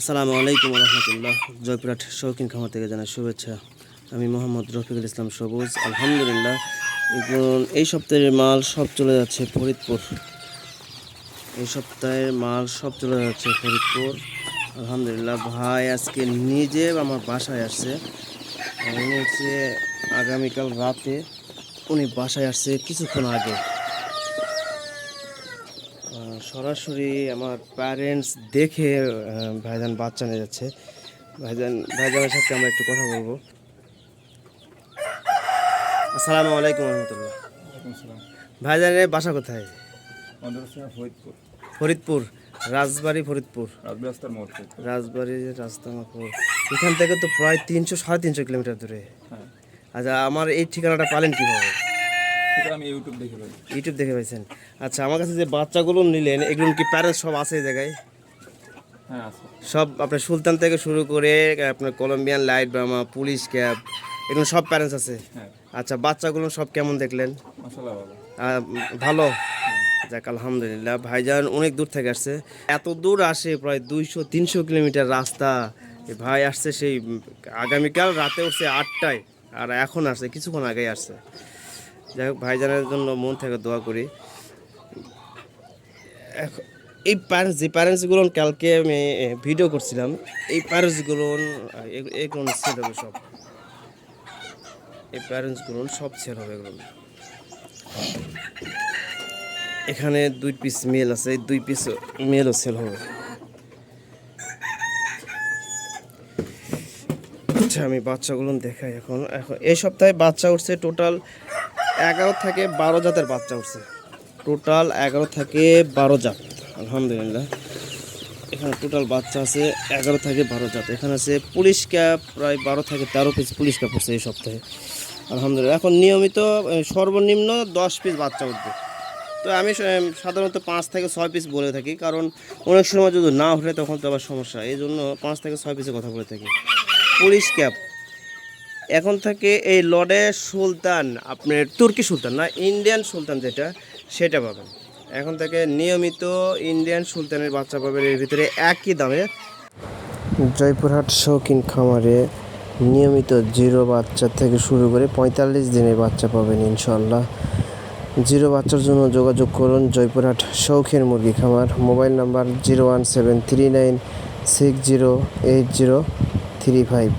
আসসালামু আলাইকুম রহমতুল্লাহ জয়পুরহাট শৌখিন খামার থেকে জানাই শুভেচ্ছা। আমি মোহাম্মদ রফিকুল ইসলাম সবুজ। আলহামদুলিল্লাহ এই সপ্তাহের মাল সব চলে যাচ্ছে ফরিদপুর। এই সপ্তাহের মাল সব চলে যাচ্ছে ফরিদপুর। আলহামদুলিল্লাহ, ভাই আজকে নিজে আমার বাসায় আসছে। উনি হচ্ছে আগামীকাল রাতে উনি বাসায় আসছে কিছুক্ষণ আগে। সরাসরি আমার প্যারেন্টস দেখে ভাইজান বাচ্চা নিয়ে যাচ্ছে। ভাইজান ভাইজানের সাথে আমরা একটু কথা বলব। আসসালামু আলাইকুম রহমতুল্লাহ। ভাইজানের বাসা কোথায়? ফরিদপুর। ফরিদপুর রাজবাড়ি ফরিদপুর। মোড়। রাজবাড়ি রাজতামাপুর এখান থেকে তো প্রায় তিনশো সাড়ে তিনশো কিলোমিটার দূরে। হ্যাঁ। আচ্ছা আমার এই ঠিকানাটা পালেন কীভাবে? আমি ইউটিউব দেখে পাই। ইউটিউব দেখে পাইছেন। আচ্ছা আমার কাছে যে বাচ্চাগুলো নিলেন এগুলো কি প্যারেন্টস সব আছে এই জায়গায়? হ্যাঁ সব আপনার সুলতান থেকে শুরু করে আপনার Colombian light Brahma polish cap এগুলো সব প্যারেন্টস আছে? হ্যাঁ। আচ্ছা বাচ্চাগুলো সব কেমন দেখলেন? ভালো। যাক আলহামদুলিল্লাহ। ভাইজান অনেক দূর থেকে আসছে। এত দূর আসে প্রায় দুইশো তিনশো কিলোমিটার রাস্তা। ভাই আসছে সেই আগামীকাল রাতে উঠছে আটটায় আর এখন আসছে কিছুক্ষণ আগেই আসছে। যাই হোক, ভাইজানের জন্য মন থেকে দোয়া করি। এই প্যারেন্টস যে প্যারেন্টসগুলো কালকে আমি ভিডিও করছিলাম, এই প্যারেন্টসগুলো এগুলো সেল হবে সব? এই প্যারেন্টসগুলো সব সেল হবে এগুলো। এখানে দুই পিস মেল আছে দুই পিস মেলও সেল হবে। আচ্ছা আমি বাচ্চাগুলো দেখাই এখন। এখন, এই সপ্তাহে বাচ্চা উঠছে টোটাল এগারো থেকে বারো জাতের বাচ্চা উঠছে। টোটাল এগারো থেকে বারো জাত, আলহামদুলিল্লাহ। এখানে টোটাল বাচ্চা আছে এগারো থেকে বারো জাত। এখানে আছে পুলিশ ক্যাপ প্রায় বারো থেকে তেরো পিস পুলিশ ক্যাপ উঠছে এই সপ্তাহে। আলহামদুলিল্লাহ, এখন নিয়মিত সর্বনিম্ন দশ পিস বাচ্চা উঠবে। তো আমি সাধারণত পাঁচ থেকে ছয় পিস বলে থাকি, কারণ অনেক সময় যদি না ওঠে তখন তো আবার সমস্যা। এই জন্য পাঁচ থেকে ছয় পিসের কথা বলে থাকি। পুলিশ ক্যাপ এখন থেকে এই লর্ডে সুলতান, আপনার তুর্কি সুলতান না, ইন্ডিয়ান সুলতান যেটা, সেটা পাবেন। এখন থেকে নিয়মিত ইন্ডিয়ান সুলতানের বাচ্চা পাবেন এর ভিতরে একই দামে। জয়পুরহাট শৌখিন খামারে নিয়মিত জিরো বাচ্চা থেকে শুরু করে পঁয়তাল্লিশ দিনের বাচ্চা পাবেন ইনশাল্লাহ জিরো বাচ্চার জন্য যোগাযোগ করুন জয়পুরহাট শৌখিন মুরগি খামার। Mobile number zero one seven three nine six zero eight zero. Three five